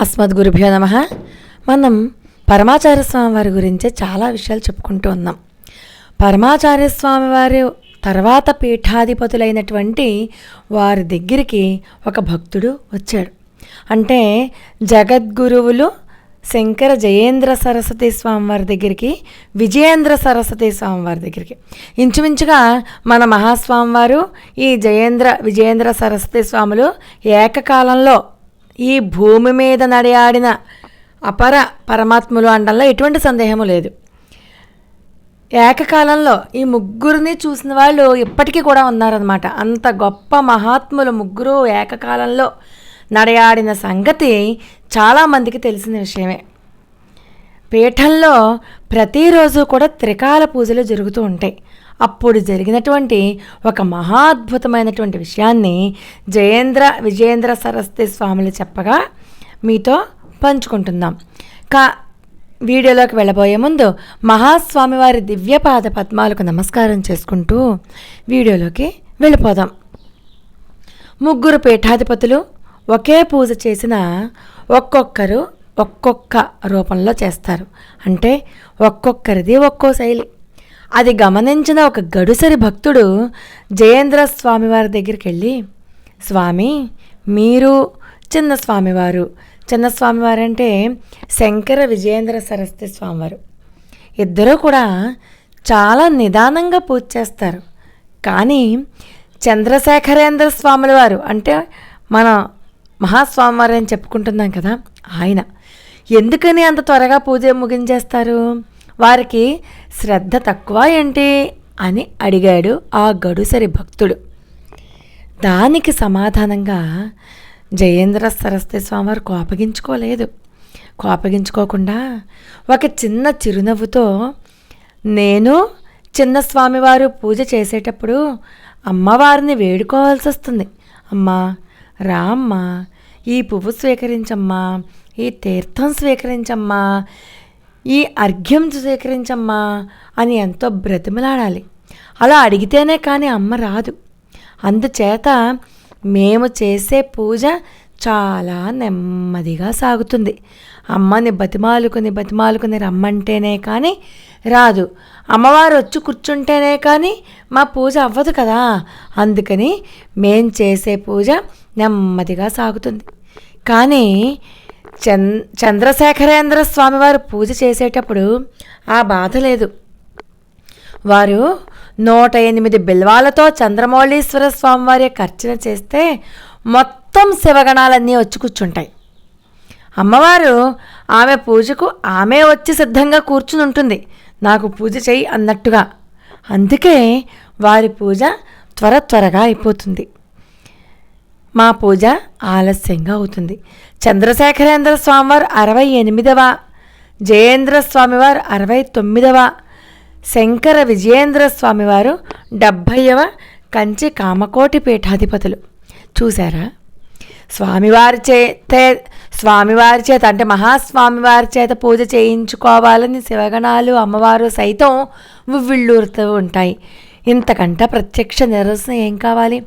అస్మద్గురుభ్యో నమ. మనం పరమాచార్య స్వామి వారి గురించే చాలా విషయాలు చెప్పుకుంటూ ఉన్నాం. పరమాచార్య స్వామి వారి తర్వాత పీఠాధిపతులైనటువంటి వారి దగ్గరికి ఒక భక్తుడు వచ్చాడు. అంటే జగద్గురువులు శంకర జయేంద్ర సరస్వతి స్వామి వారి దగ్గరికి విజయేంద్ర సరస్వతి స్వామి వారి దగ్గరికి. ఇంచుమించుగా మన మహాస్వామి వారు ఈ జయేంద్ర విజయేంద్ర సరస్వతి స్వాములు ఏకకాలంలో ఈ భూమి మీద నడియాడిన అపర పరమాత్ములు అనడంలో ఎటువంటి సందేహము లేదు. ఏకకాలంలో ఈ ముగ్గురిని చూసిన వాళ్ళు ఇప్పటికీ కూడా ఉన్నారనమాట అంత గొప్ప మహాత్ములు ముగ్గురు ఏకకాలంలో నడయాడిన సంగతి చాలామందికి తెలిసిన విషయమే. పీఠంలో ప్రతిరోజు కూడా త్రికాల పూజలు జరుగుతూ ఉంటాయి. అప్పుడు జరిగినటువంటి ఒక మహా అద్భుతమైనటువంటి విషయాన్ని జయేంద్ర విజయేంద్ర సరస్వతి స్వాములు చెప్పగా మీతో పంచుకుంటున్నాం. కా వీడియోలోకి వెళ్ళబోయే ముందు మహాస్వామి వారి దివ్యపాద పద్మాలకు నమస్కారం చేసుకుంటూ వీడియోలోకి వెళ్ళిపోదాం. ముగ్గురు పీఠాధిపతులు ఒకే పూజ చేసిన ఒక్కొక్కరు ఒక్కొక్క రూపంలో చేస్తారు. అంటే ఒక్కొక్కరిది ఒక్కో శైలి. అది గమనించిన ఒక గడుసరి భక్తుడు జయేంద్ర స్వామివారి దగ్గరికి వెళ్ళి స్వామి మీరు చిన్న స్వామివారు. చిన్న స్వామివారు అంటే శంకర విజయేంద్ర సరస్వతి స్వామివారు. ఇద్దరూ కూడా చాలా నిదానంగా పూజ చేస్తారు. కానీ చంద్రశేఖరేంద్ర స్వాముల వారు అంటే మన మహాస్వామివారి అని చెప్పుకుంటున్నాం కదా ఆయన. ఎందుకని అంత త్వరగా పూజ ముగించేస్తారు? వారికి శ్రద్ధ తక్కువ ఏంటి? అని అడిగాడు ఆ గడుసరి భక్తుడు. దానికి సమాధానంగా జయేంద్ర సరస్వతి స్వామివారు కోపగించుకోలేదు. కోపగించుకోకుండా ఒక చిన్న చిరునవ్వుతో నేను చిన్న స్వామివారు పూజ చేసేటప్పుడు అమ్మవారిని వేడుకోవాల్సి వస్తుంది అమ్మా రా అమ్మా ఈ పువ్వు స్వీకరించమ్మా ఈ తీర్థం స్వీకరించమ్మా ఈ అర్ఘ్యం స్వీకరించమ్మా అని ఎంతో బ్రతిమలాడాలి. అలా అడిగితేనే కానీ అమ్మ రాదు. అందుచేత మేము చేసే పూజ చాలా నెమ్మదిగా సాగుతుంది. అమ్మని బతిమాలుకుని బతిమాలుకుని రమ్మంటేనే కానీ రాదు. అమ్మవారు వచ్చి కూర్చుంటేనే కానీ మా పూజ అవ్వదు కదా. అందుకని మేం చేసే పూజ నెమ్మదిగా సాగుతుంది. కానీ చన్ చంద్రశేఖరేంద్ర స్వామివారు పూజ చేసేటప్పుడు ఆ బాధ లేదు. వారు నూట ఎనిమిది బిల్వాలతో చంద్రమౌళీశ్వర స్వామివారి యొక్క అర్చన చేస్తే మొత్తం శివగణాలన్నీ వచ్చి కూర్చుంటాయి. అమ్మవారు ఆమె పూజకు ఆమె వచ్చి సిద్ధంగా కూర్చుని ఉంటుంది. నాకు పూజ చేయి అన్నట్టుగా. అందుకే వారి పూజ త్వర త్వరగా అయిపోతుంది. మా పూజ ఆలస్యంగా అవుతుంది. చంద్రశేఖరేంద్ర స్వామివారు అరవై ఎనిమిదవ జయేంద్ర స్వామివారు అరవై తొమ్మిదవ శంకర విజయేంద్ర స్వామివారు డెబ్భైవ కంచి కామకోటి పీఠాధిపతులు. చూసారా స్వామివారి చేతే స్వామివారి చేత అంటే మహాస్వామివారి చేత పూజ చేయించుకోవాలని శివగణాలు అమ్మవారు సైతం ఉవ్విళ్ళూరుతూ ఉంటాయి. ఇంతకంట ప్రత్యక్ష నిరసన ఏం కావాలి?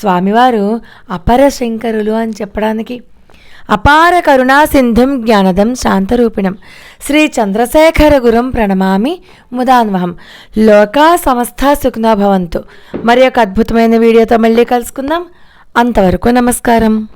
స్వామివారు అపర శంకరులు అని చెప్పడానికి. అపార కరుణా సింధుం జ్ఞానదం శాంతరూపిణం. శ్రీ చంద్రశేఖర గురం ప్రణమామి ముదాన్వహం. లోకా సమస్త సుఖనో భవంతు. మరి ఒక అద్భుతమైన వీడియోతో మళ్ళీ కలుసుకుందాం. అంతవరకు నమస్కారం.